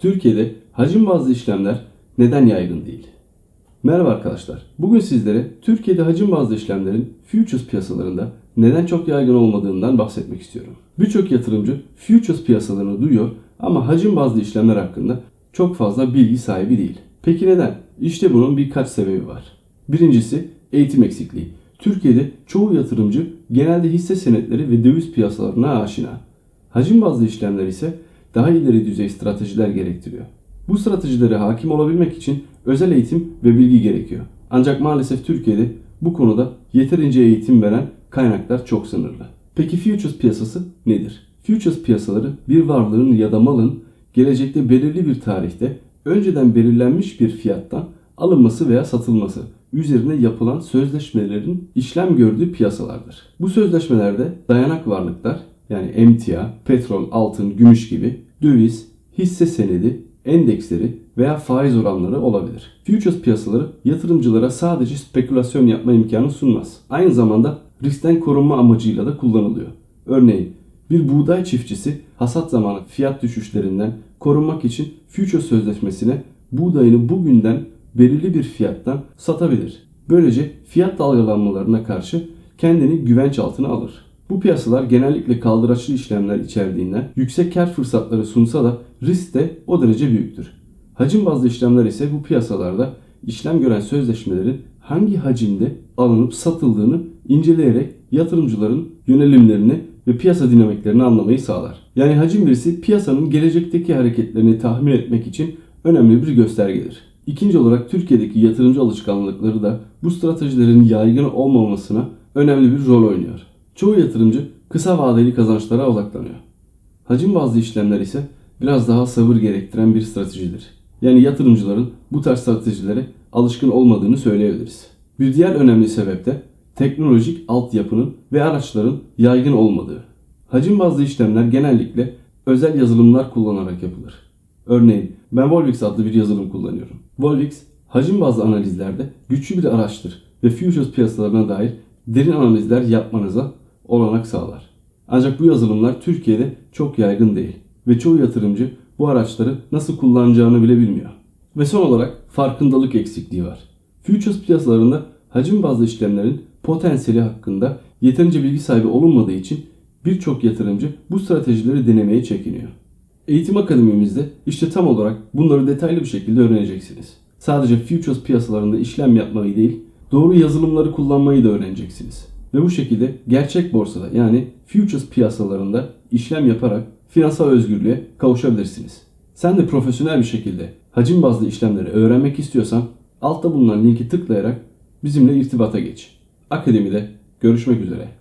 Türkiye'de hacim bazlı işlemler neden yaygın değil? Merhaba arkadaşlar. Bugün sizlere Türkiye'de hacim bazlı işlemlerin futures piyasalarında neden çok yaygın olmadığından bahsetmek istiyorum. Birçok yatırımcı futures piyasalarını duyuyor ama hacim bazlı işlemler hakkında çok fazla bilgi sahibi değil. Peki neden? İşte bunun birkaç sebebi var. Birincisi eğitim eksikliği. Türkiye'de çoğu yatırımcı genelde hisse senetleri ve döviz piyasalarına aşina. Hacim bazlı işlemler ise daha ileri düzey stratejiler gerektiriyor. Bu stratejilere hakim olabilmek için özel eğitim ve bilgi gerekiyor. Ancak maalesef Türkiye'de bu konuda yeterince eğitim veren kaynaklar çok sınırlı. Peki futures piyasası nedir? Futures piyasaları bir varlığın ya da malın gelecekte belirli bir tarihte önceden belirlenmiş bir fiyattan alınması veya satılması üzerine yapılan sözleşmelerin işlem gördüğü piyasalardır. Bu sözleşmelerde dayanak varlıklar yani emtia, petrol, altın, gümüş gibi döviz, hisse senedi, endeksleri veya faiz oranları olabilir. Futures piyasaları yatırımcılara sadece spekülasyon yapma imkanı sunmaz. Aynı zamanda riskten korunma amacıyla da kullanılıyor. Örneğin bir buğday çiftçisi hasat zamanı fiyat düşüşlerinden korunmak için futures sözleşmesine buğdayını bugünden belirli bir fiyattan satabilir. Böylece fiyat dalgalanmalarına karşı kendini güvenç altına alır. Bu piyasalar genellikle kaldıraçlı işlemler içerdiğinden yüksek kar fırsatları sunsa da risk de o derece büyüktür. Hacim bazlı işlemler ise bu piyasalarda işlem gören sözleşmelerin hangi hacimde alınıp satıldığını inceleyerek yatırımcıların yönelimlerini ve piyasa dinamiklerini anlamayı sağlar. Yani hacim verisi piyasanın gelecekteki hareketlerini tahmin etmek için önemli bir göstergedir. İkinci olarak Türkiye'deki yatırımcı alışkanlıkları da bu stratejilerin yaygın olmamasına önemli bir rol oynuyor. Çoğu yatırımcı kısa vadeli kazançlara odaklanıyor. Hacim bazlı işlemler ise biraz daha sabır gerektiren bir stratejidir. Yani yatırımcıların bu tarz stratejilere alışkın olmadığını söyleyebiliriz. Bir diğer önemli sebep de teknolojik altyapının ve araçların yaygın olmadığı. Hacim bazlı işlemler genellikle özel yazılımlar kullanarak yapılır. Örneğin ben Volvix adlı bir yazılım kullanıyorum. Volvix hacim bazlı analizlerde güçlü bir araçtır ve futures piyasalarına dair derin analizler yapmanıza olanak sağlar. Ancak bu yazılımlar Türkiye'de çok yaygın değil ve çoğu yatırımcı bu araçları nasıl kullanacağını bile bilmiyor. Ve son olarak farkındalık eksikliği var. Futures piyasalarında hacim bazlı işlemlerin potansiyeli hakkında yeterince bilgi sahibi olunmadığı için birçok yatırımcı bu stratejileri denemeye çekiniyor. Eğitim akademimizde işte tam olarak bunları detaylı bir şekilde öğreneceksiniz. Sadece futures piyasalarında işlem yapmayı değil, doğru yazılımları kullanmayı da öğreneceksiniz. Ve bu şekilde gerçek borsada yani futures piyasalarında işlem yaparak finansal özgürlüğe kavuşabilirsiniz. Sen de profesyonel bir şekilde hacim bazlı işlemleri öğrenmek istiyorsan altta bulunan linki tıklayarak bizimle irtibata geç. Akademide görüşmek üzere.